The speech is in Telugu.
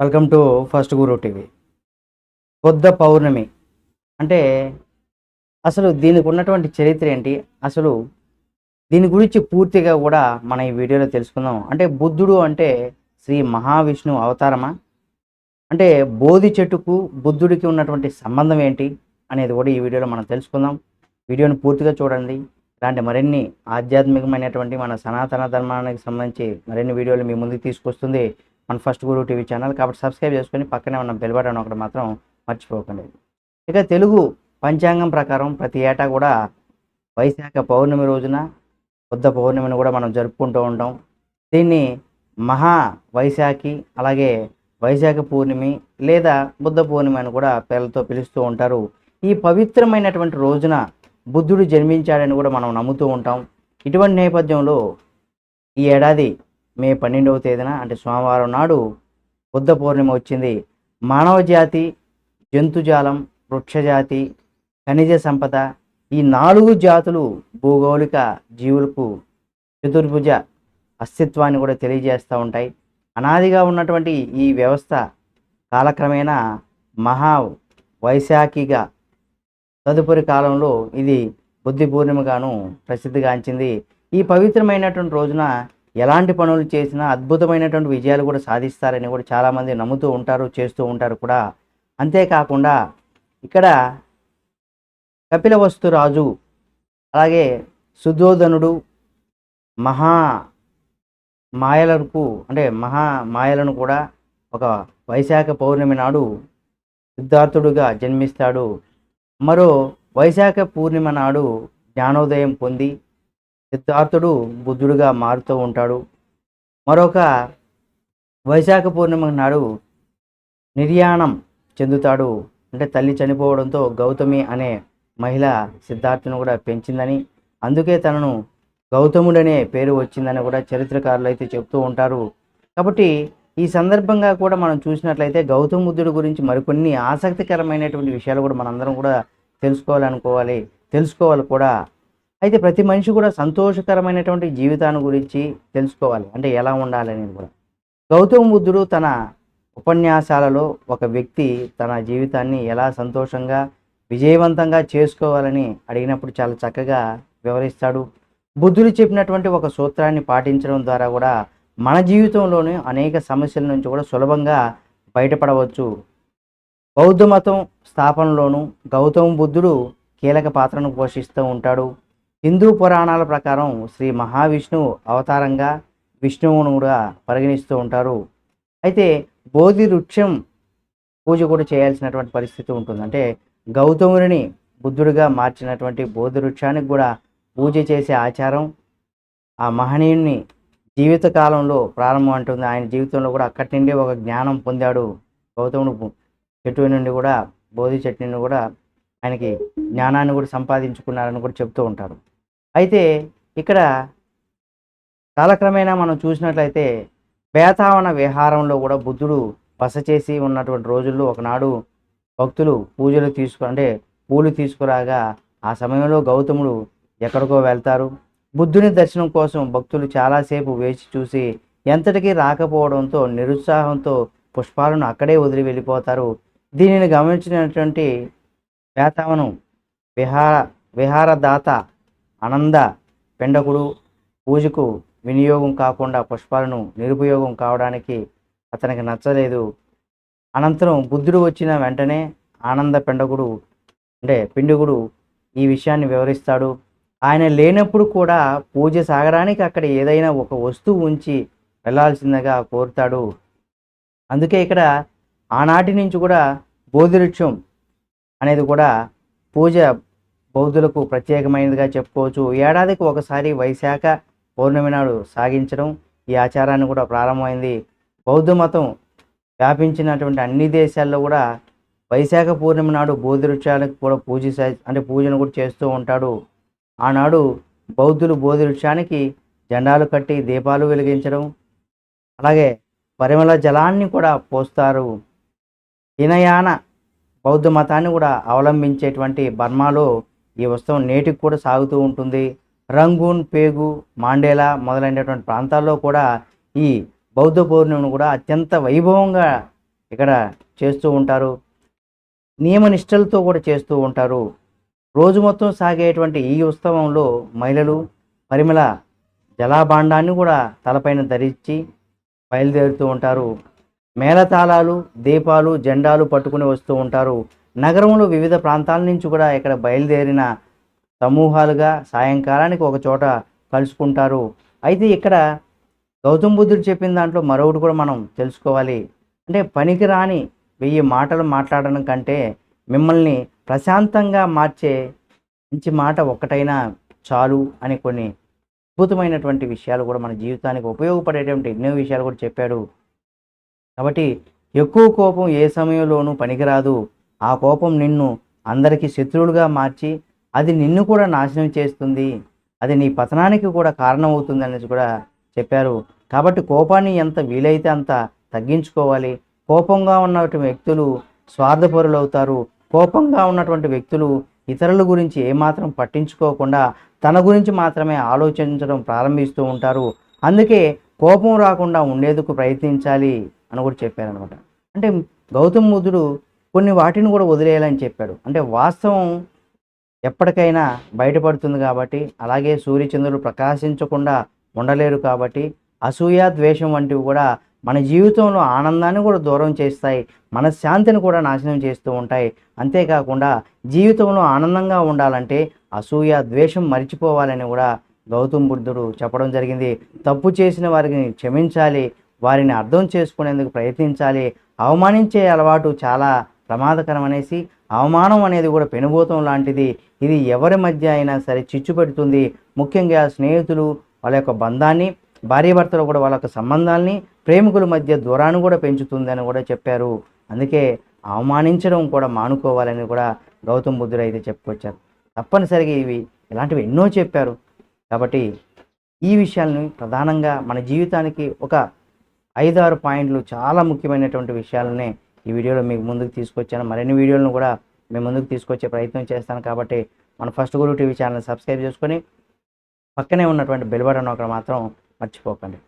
Welcome to first Guru TV. Buddha Purnima. అంటే అసలు దీనికి ఉన్నటువంటి చరిత్ర ఏంటి? అసలు దీని గురించి పూర్తిగా కూడా మన ఈ వీడియోలో తెలుసుకుందాం. అంటే బుద్ధుడు అంటే శ్రీ మహావిష్ణువు అవతారమా? అంటే బోధి చెట్టుకు బుద్ధుడికి ఉన్నటువంటి సంబంధం ఏంటి? అనేది కూడా ఈ వీడియోలో మనం తెలుసుకుందాం. వీడియోని పూర్తిగా చూడండి. ఇలాంటి మరిన్ని ఆధ్యాత్మికమైనటువంటి మన సనాతన ధర్మానికి సంబంధించి మరిన్ని వీడియోలు మీ ముందుకు తీసుకొస్తుంది. మన ఫస్ట్ గురు టీవీ ఛానల్ కాబట్టి సబ్స్క్రైబ్ చేసుకొని పక్కనే ఉన్న బెల్ బటన్ ఒకటి మాత్రం మర్చిపోకండి. ఇక తెలుగు పంచాంగం ప్రకారం ప్రతి ఏటా కూడా వైశాఖ పౌర్ణమి రోజున బుద్ధ పౌర్ణమిని కూడా మనం జరుపుకుంటూ ఉంటాం. దీన్ని మహా వైశాఖి అలాగే వైశాఖ పూర్ణిమి లేదా బుద్ధ పూర్ణిమ అని కూడా పేర్లతో పిలుస్తూ ఉంటారు. ఈ పవిత్రమైనటువంటి రోజున బుద్ధుడు జన్మించాడని కూడా మనం నమ్ముతూ ఉంటాం. ఇటువంటి నేపథ్యంలో ఈ ఏడాది మే పన్నెండవ తేదీన అంటే సోమవారం నాడు బుద్ధ పౌర్ణిమ వచ్చింది. మానవ జాతి జంతుజాలం వృక్షజాతి ఖనిజ సంపద ఈ నాలుగు జాతులు భూగోళిక జీవులకు చతుర్భుజ అస్తిత్వాన్ని కూడా తెలియజేస్తూ ఉంటాయి. అనాదిగా ఉన్నటువంటి ఈ వ్యవస్థ కాలక్రమేణా మహా వైశాఖిగా తదుపరి కాలంలో ఇది బుద్ధి పూర్ణిమగాను ప్రసిద్ధిగాంచింది. ఈ పవిత్రమైనటువంటి రోజున ఎలాంటి పనులు చేసినా అద్భుతమైనటువంటి విజయాలు కూడా సాధిస్తారని కూడా చాలామంది నమ్ముతూ ఉంటారు చేస్తూ ఉంటారు కూడా. అంతేకాకుండా ఇక్కడ కపిలవస్తు రాజు అలాగే సుధోధనుడు మహా మాయలకు అంటే మహా మాయలను కూడా ఒక వైశాఖ పౌర్ణమి నాడు సిద్ధార్థుడుగా జన్మిస్తాడు. మరో వైశాఖ పూర్ణిమ నాడు జ్ఞానోదయం పొంది సిద్ధార్థుడు బుద్ధుడుగా మారుతూ ఉంటాడు. మరొక వైశాఖ పూర్ణిమ నాడు నిర్యాణం చెందుతాడు. అంటే తల్లి చనిపోవడంతో గౌతమి అనే మహిళ సిద్ధార్థును కూడా పెంచిందని అందుకే తనను గౌతముడనే పేరు వచ్చిందని కూడా చరిత్రకారులు అయితే చెప్తూ ఉంటారు. కాబట్టి ఈ సందర్భంగా కూడా మనం చూసినట్లయితే గౌతమ బుద్ధుడి గురించి మరికొన్ని ఆసక్తికరమైనటువంటి విషయాలు కూడా మనందరం కూడా తెలుసుకోవాలనుకోవాలి. తెలుసుకోవాలి కూడా. అయితే ప్రతి మనిషి కూడా సంతోషకరమైనటువంటి జీవితాన్ని గురించి తెలుసుకోవాలి. అంటే ఎలా ఉండాలి అనేది కూడా. గౌతమ బుద్ధుడు తన ఉపన్యాసాలలో ఒక వ్యక్తి తన జీవితాన్ని ఎలా సంతోషంగా విజయవంతంగా చేసుకోవాలని అడిగినప్పుడు చాలా చక్కగా వివరిస్తాడు. బుద్ధుడు చెప్పినటువంటి ఒక సూత్రాన్ని పాటించడం ద్వారా కూడా మన జీవితంలోని అనేక సమస్యల నుంచి కూడా సులభంగా బయటపడవచ్చు. బౌద్ధ మతం స్థాపనలోను గౌతమ బుద్ధుడు కీలక పాత్రను పోషిస్తూ ఉంటాడు. హిందూ పురాణాల ప్రకారం శ్రీ మహావిష్ణువు అవతారంగా విష్ణువును కూడా పరిగణిస్తూ ఉంటారు. అయితే బోధి వృక్షం పూజ కూడా చేయాల్సినటువంటి పరిస్థితి ఉంటుంది. అంటే గౌతముడిని బుద్ధుడిగా మార్చినటువంటి బోధి వృక్షానికి కూడా పూజ చేసే ఆచారం ఆ మహనీయుని జీవిత కాలంలో ప్రారంభం అంటుంది. ఆయన జీవితంలో కూడా అక్కడి నుండి ఒక జ్ఞానం పొందాడు గౌతముడు. చెట్టు నుండి కూడా బోధి చెట్టు నుండి కూడా ఆయనకి జ్ఞానాన్ని కూడా సంపాదించుకున్నారని కూడా చెప్తూ ఉంటారు. అయితే ఇక్కడ కాలక్రమేణా మనం చూసినట్లయితే బేతావన విహారంలో కూడా బుద్ధుడు బస చేసి ఉన్నటువంటి రోజుల్లో ఒకనాడు భక్తులు పూజలు తీసుకు అంటే పూలు తీసుకురాగా ఆ సమయంలో గౌతముడు ఎక్కడికో వెళ్తారు. బుద్ధుని దర్శనం కోసం భక్తులు చాలాసేపు వేచి చూసి ఎంతటికీ రాకపోవడంతో నిరుత్సాహంతో పుష్పాలను అక్కడే వదిలి వెళ్ళిపోతారు. దీనిని గమనించినటువంటి వేతావనం విహార విహారదాత ఆనంద పెండకుడు పూజకు వినియోగం కాకుండా పుష్పాలను నిరుపయోగం కావడానికి అతనికి నచ్చలేదు. అనంతరం బుద్ధుడు వచ్చిన వెంటనే ఆనంద పెండకుడు అంటే పిండుకుడు ఈ విషయాన్ని వివరిస్తాడు. ఆయన లేనప్పుడు కూడా పూజ సాగడానికి అక్కడ ఏదైనా ఒక వస్తువు ఉంచి వెళ్ళాల్సిందిగా కోరుతాడు. అందుకే ఇక్కడ ఆనాటి నుంచి కూడా బోధివృక్షం అనేది కూడా పూజ బౌద్ధులకు ప్రత్యేకమైనదిగా చెప్పుకోవచ్చు. ఏడాదికి ఒకసారి వైశాఖ పౌర్ణమి నాడు సాగించడం ఈ ఆచారాన్ని కూడా ప్రారంభమైంది. బౌద్ధ మతం వ్యాపించినటువంటి అన్ని దేశాల్లో కూడా వైశాఖ పూర్ణిమ నాడు బోధి వృక్షాలకు కూడా పూజ అంటే పూజను కూడా చేస్తూ ఉంటాడు. ఆనాడు బౌద్ధులు బోధి వృక్షానికి జెండాలు కట్టి దీపాలు వెలిగించడం అలాగే పరిమళ జలాన్ని కూడా పోస్తారు. హీనయాన బౌద్ధ మతాన్ని కూడా అవలంబించేటువంటి బర్మాలో ఈ ఉత్సవం నేటికి కూడా సాగుతూ ఉంటుంది. రంగూన్ పేగు మాండేలా మొదలైనటువంటి ప్రాంతాల్లో కూడా ఈ బౌద్ధ పౌర్ణిమను కూడా అత్యంత వైభవంగా ఇక్కడ చేస్తూ ఉంటారు. నియమ నిష్టలతో కూడా చేస్తూ ఉంటారు. రోజు మొత్తం సాగేటువంటి ఈ ఉత్సవంలో మహిళలు పరిమళ జలాభాండాన్ని కూడా తలపైన ధరించి బయలుదేరుతూ ఉంటారు. మేళతాళాలు దీపాలు జెండాలు పట్టుకుని వస్తూ ఉంటారు. నగరంలో వివిధ ప్రాంతాల నుంచి కూడా ఇక్కడ బయలుదేరిన సమూహాలుగా సాయంకాలానికి ఒక చోట కలుసుకుంటారు. అయితే ఇక్కడ గౌతమ్ బుద్ధుడు చెప్పిన దాంట్లో మరొకటి కూడా మనం తెలుసుకోవాలి. అంటే పనికి రాని వెయ్యి మాటలు మాట్లాడడం కంటే మిమ్మల్ని ప్రశాంతంగా మార్చే మంచి మాట ఒక్కటైనా చాలు అని కొన్ని అద్భుతమైనటువంటి విషయాలు కూడా మన జీవితానికి ఉపయోగపడేటువంటి ఎన్నో విషయాలు కూడా చెప్పాడు. కాబట్టి ఎక్కువ కోపం ఏ సమయంలోనూ పనికిరాదు ఆ కోపం నిన్ను అందరికీ శత్రువులుగా మార్చి అది నిన్ను కూడా నాశనం చేస్తుంది. అది నీ పతనానికి కూడా కారణం అవుతుంది అనేది కూడా చెప్పారు. కాబట్టి కోపాన్ని ఎంత వీలైతే అంత తగ్గించుకోవాలి. కోపంగా ఉన్నటువంటి వ్యక్తులు స్వార్థపరులు అవుతారు కోపంగా ఉన్నటువంటి వ్యక్తులు ఇతరుల గురించి ఏమాత్రం పట్టించుకోకుండా తన గురించి మాత్రమే ఆలోచించడం ప్రారంభిస్తూ ఉంటారు. అందుకే కోపం రాకుండా ఉండేందుకు ప్రయత్నించాలి అని కూడా చెప్పారనమాట అంటే గౌతమ్ బుద్ధుడు కొన్ని వాటిని కూడా వదిలేయాలని చెప్పాడు. అంటే వాస్తవం ఎప్పటికైనా బయటపడుతుంది కాబట్టి అలాగే సూర్యచంద్రులు ప్రకాశించకుండా ఉండలేరు కాబట్టి అసూయ ద్వేషం వంటివి కూడా మన జీవితంలో ఆనందాన్ని కూడా దూరం చేస్తాయి మనశ్శాంతిని కూడా నాశనం చేస్తూ ఉంటాయి. అంతేకాకుండా జీవితంలో ఆనందంగా ఉండాలంటే అసూయ ద్వేషం మరిచిపోవాలని కూడా గౌతమ్ బుద్ధుడు చెప్పడం జరిగింది. తప్పు చేసిన వారిని క్షమించాలి వారిని అర్థం చేసుకునేందుకు ప్రయత్నించాలి. అవమానించే అలవాటు చాలా ప్రమాదకరం అనేసి అవమానం అనేది కూడా పెనుభూతం లాంటిది. ఇది ఎవరి మధ్య అయినా సరే చిచ్చు పెడుతుంది. ముఖ్యంగా స్నేహితులు వాళ్ళ యొక్క బంధాన్ని భార్యాభర్తలు కూడా వాళ్ళ యొక్క సంబంధాల్ని ప్రేమికుల మధ్య దూరాన్ని కూడా పెంచుతుంది అని కూడా చెప్పారు. అందుకే అవమానించడం కూడా మానుకోవాలని కూడా గౌతమ్ బుద్ధుడు అయితే చెప్పుకొచ్చారు. తప్పనిసరిగా ఇవి ఇలాంటివి ఎన్నో చెప్పారు. కాబట్టి ఈ విషయాల్ని ప్రధానంగా మన జీవితానికి ఒక ఐదారు పాయింట్లు చాలా ముఖ్యమైనటువంటి విషయాలనే ఈ వీడియోలో మీకు ముందుకు తీసుకొచ్చాను. మరిన్ని వీడియోలను కూడా మేము ముందుకు తీసుకొచ్చే ప్రయత్నం చేస్తాను కాబట్టి మన first Guru TV channel subscribe చేసుకొని పక్కనే ఉన్నటువంటి బెల్ బటన్ ఒకటి మాత్రం మర్చిపోకండి.